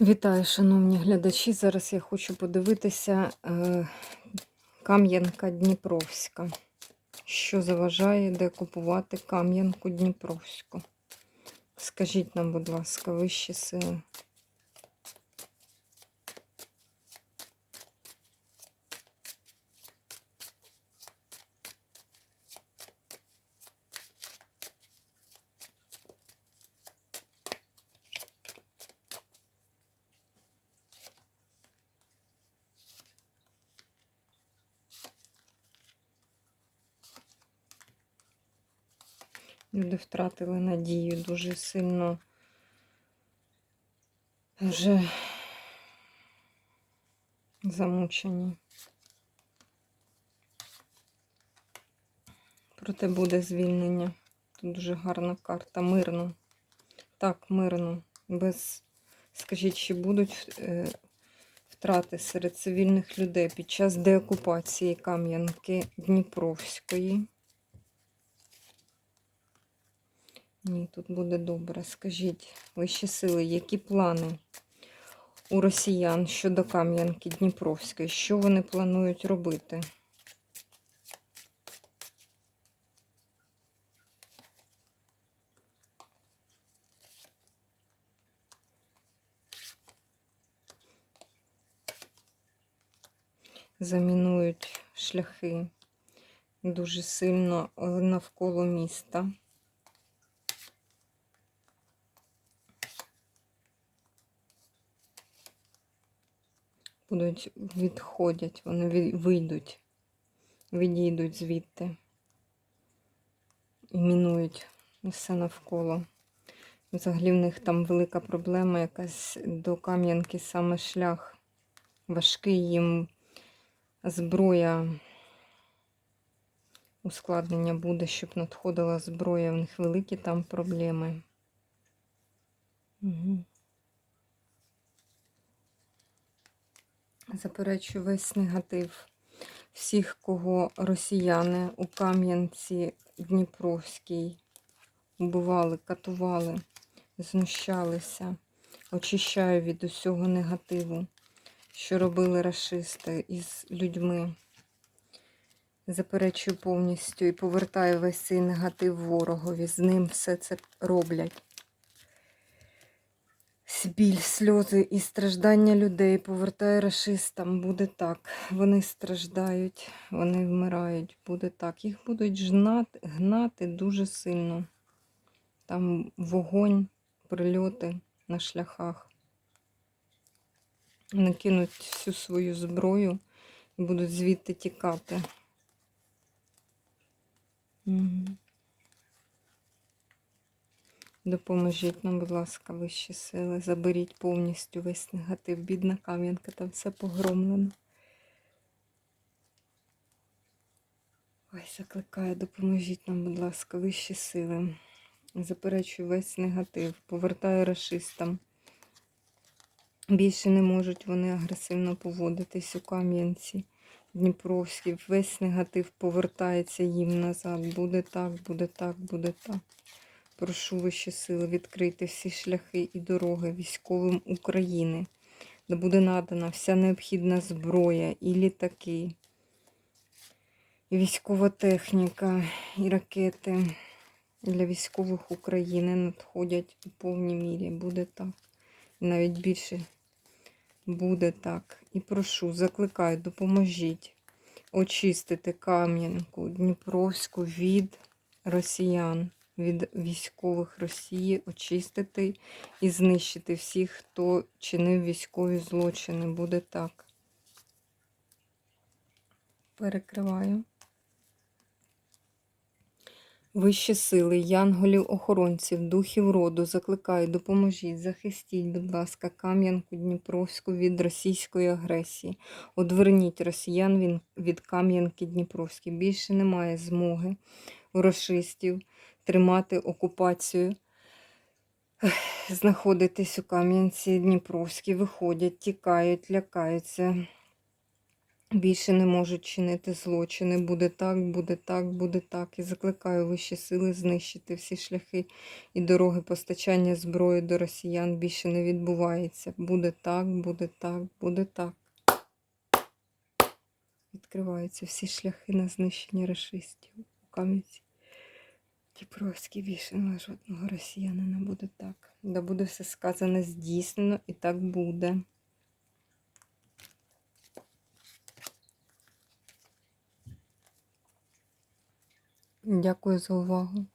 Вітаю, шановні глядачі. Зараз я хочу подивитися е, Кам'янка Дніпровська. Що заважає де купувати Кам'янку Дніпровську? Скажіть нам, будь ласка, вищі сили. Люди втратили надію дуже сильно. Вже замучені. Проте буде звільнення. Тут дуже гарна карта. Мирно. Так, мирно. Без, скажіть, чи будуть е, втрати серед цивільних людей під час деокупації Кам'янки Дніпровської. Ні, тут буде добре. Скажіть, вищі сили, які плани у росіян щодо Кам'янки Дніпровської? Що вони планують робити? Замінують шляхи дуже сильно навколо міста. Будуть відходять, вони вийдуть, відійдуть звідти і мінують все навколо. Взагалі в них там велика проблема якась до Кам'янки саме шлях. Важкий їм зброя. Ускладнення буде, щоб надходила зброя. В них великі там проблеми. Заперечую весь негатив всіх, кого росіяни у Кам'янці Дніпровській убивали, катували, знущалися. Очищаю від усього негативу, що робили расисти із людьми. Заперечую повністю і повертаю весь цей негатив ворогові. З ним все це роблять біль, сльози і страждання людей повертає расистам. Буде так. Вони страждають, вони вмирають. Буде так. Їх будуть жнати, гнати дуже сильно. Там вогонь, прильоти на шляхах. Накинуть всю свою зброю і будуть звідти тікати. Угу. Допоможіть нам, будь ласка, вищі сили. Заберіть повністю весь негатив. Бідна кам'янка, там все погромлено. Ой, закликаю, допоможіть нам, будь ласка, вищі сили. Заперечую весь негатив. Повертаю расистам. Більше не можуть вони агресивно поводитись у Кам'янці. Дніпровській. Весь негатив повертається їм назад. Буде так, буде так, буде так. Прошу вищі сили відкрити всі шляхи і дороги військовим України, де буде надана вся необхідна зброя і літаки, і військова техніка, і ракети для військових України надходять у повній мірі. Буде так. І навіть більше буде так. І прошу, закликаю, допоможіть очистити Кам'янку Дніпровську від росіян від військових Росії, очистити і знищити всіх, хто чинив військові злочини. Буде так. Перекриваю. Вищі сили, янголів, охоронців, духів роду, закликаю, допоможіть, захистіть, будь ласка, Кам'янку Дніпровську від російської агресії. Одверніть росіян від Кам'янки Дніпровської. Більше немає змоги у расистів тримати окупацію, знаходитись у Кам'янці Дніпровській, виходять, тікають, лякаються. більше не можуть чинити злочини. Буде так, буде так, буде так. І закликаю вищі сили знищити всі шляхи і дороги постачання зброї до росіян більше не відбувається. Буде так, буде так, буде так. Відкриваються всі шляхи на знищення расистів у Кам'янці. Дніпровський більше на жодного росіянина буде так. Да буде все сказане здійснено і так буде. Дякую за увагу.